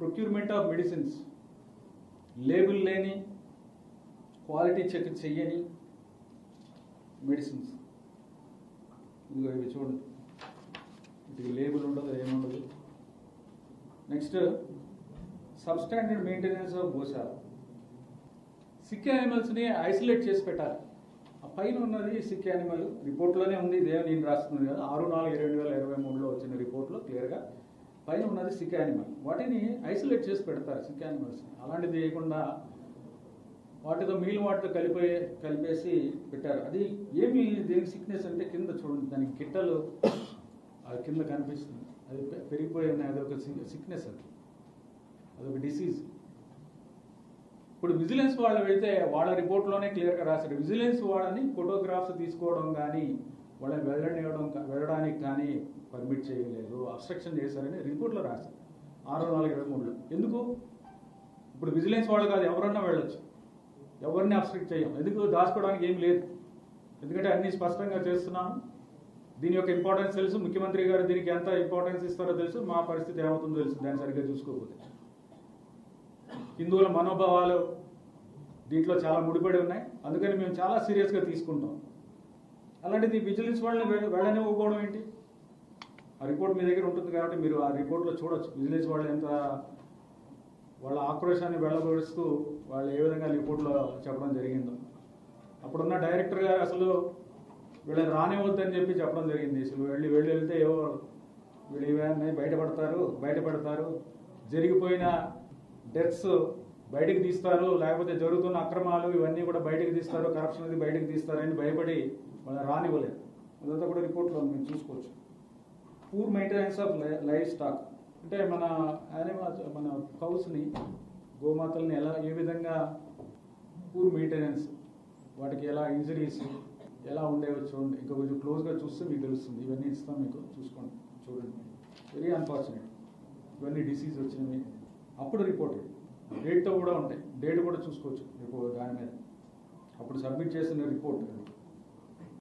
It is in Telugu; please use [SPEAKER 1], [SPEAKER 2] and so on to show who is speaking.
[SPEAKER 1] Procurement of medicines. లేబుల్ లేని క్వాలిటీ చెక్ చెయ్యని మెడిసిన్స్. ఇదిగో ఇవి చూడండి. వీటికి లేబుల్ ఉండదు ఏముండదు next substandard maintenance of goshala sick యానిమల్స్ని isolate చేసి పెట్టాలి. ఆ పైన ఉన్నది సిక్ యానిమల్. రిపోర్ట్లోనే ఉంది ఇదేం నేను రాస్తుంది కదా. ఆరు నాలుగు రెండు వేల ఇరవై మూడులో పైన ఉన్నది సిక్ యానిమల్. వాటిని ఐసోలేట్ చేసి పెడతారు సిక్ యానిమల్స్ని అలాంటిది చేయకుండా వాటితో మిగిలిన వాటితో కలిపే కలిపేసి పెట్టారు. అది ఏమి దేని సిక్నెస్ అంటే కింద చూడండి దానికి గిట్టలు అది కింద కనిపిస్తుంది. అది పె- పెరిగిపోయి ఉన్నాయి. అది ఒక సిక్నెస్ అది. అదొక డిసీజ్. ఇప్పుడు విజిలెన్స్ వాళ్ళు వెళ్తే వాళ్ళ రిపోర్ట్లోనే క్లియర్గా రాశారు. విజిలెన్స్ వాళ్ళని ఫోటోగ్రాఫ్స్ తీసుకోవడం కానీ వాళ్ళని వెళ్ళనివ్వడం వెళ్ళడానికి కానీ పర్మిట్ చేయలేదు. అబ్స్ట్రక్షన్ చేశారని రిపోర్ట్లో రాశారు. ఆరు నాలుగు ఇరవై మూడులో. ఎందుకు? ఇప్పుడు విజిలెన్స్ వాళ్ళు కాదు ఎవరన్నా వెళ్ళొచ్చు. ఎవరిని అబ్స్ట్రక్ట్ చేయం? ఎందుకు దాచుకోవడానికి ఏం లేదు? ఎందుకంటే అన్ని స్పష్టంగా చేస్తున్నాము దీని యొక్క ఇంపార్టెన్స్ తెలుసు. ముఖ్యమంత్రి గారు దీనికి ఎంత ఇంపార్టెన్స్ ఇస్తారో తెలుసు. మా పరిస్థితి ఏమవుతుందో తెలుసు. దాన్ని సరిగ్గా చూసుకోకపోతే. హిందువుల మనోభావాలు దీంట్లో చాలా ముడిపడి ఉన్నాయి. అందుకని మేము చాలా సీరియస్గా తీసుకుంటాం. అలాంటిది విజిలెన్స్ వాళ్ళని వెళ్ళనివ్వకపోవడం ఏంటి? ఆ రిపోర్ట్ మీ దగ్గర ఉంటుంది కాబట్టి మీరు ఆ రిపోర్ట్లో చూడొచ్చు. విజిలెన్స్ వాళ్ళు ఎంత వాళ్ళ ఆక్రోశాన్ని వెళ్ళబడుస్తూ వాళ్ళు ఏ విధంగా రిపోర్ట్లో చెప్పడం జరిగిందో. అప్పుడున్న డైరెక్టర్ గారు అసలు వీళ్ళని రానివ్వద్దని చెప్పి చెప్పడం జరిగింది. అసలు వెళ్ళి వెళ్ళి వెళ్తే ఏవో వీళ్ళు ఇవన్నీ బయటపడతారు బయటపడతారు. జరిగిపోయిన డెత్స్ బయటకు తీస్తారు లేకపోతే జరుగుతున్న అక్రమాలు ఇవన్నీ కూడా బయటకు తీస్తారు కరప్షన్ అది బయటకు తీస్తారని భయపడి వాళ్ళని రానివ్వలేదు. అదంతా కూడా రిపోర్ట్లో మేము చూసుకోవచ్చు. Poor maintenance of livestock అంటే మన యానిమల్స్ మన కౌస్ని గోమాతల్ని ఎలా ఏ విధంగా పూర్ మెయింటెనెన్స్ వాటికి ఎలా ఇంజరీస్ ఎలా ఉండేవో చూడండి. ఇంకా కొంచెం క్లోజ్గా చూస్తే మీకు తెలుస్తుంది. ఇవన్నీ ఇస్తాం మీకు చూసుకోండి చూడండి. వెరీ అన్ఫార్చునేట్ ఇవన్నీ డిసీజ్ వచ్చినవి. అప్పుడు రిపోర్ట్ డేట్తో కూడా ఉంటాయి డేట్ కూడా చూసుకోవచ్చు రిపోర్ట్ దాని మీద అప్పుడు సబ్మిట్ చేసిన రిపోర్ట్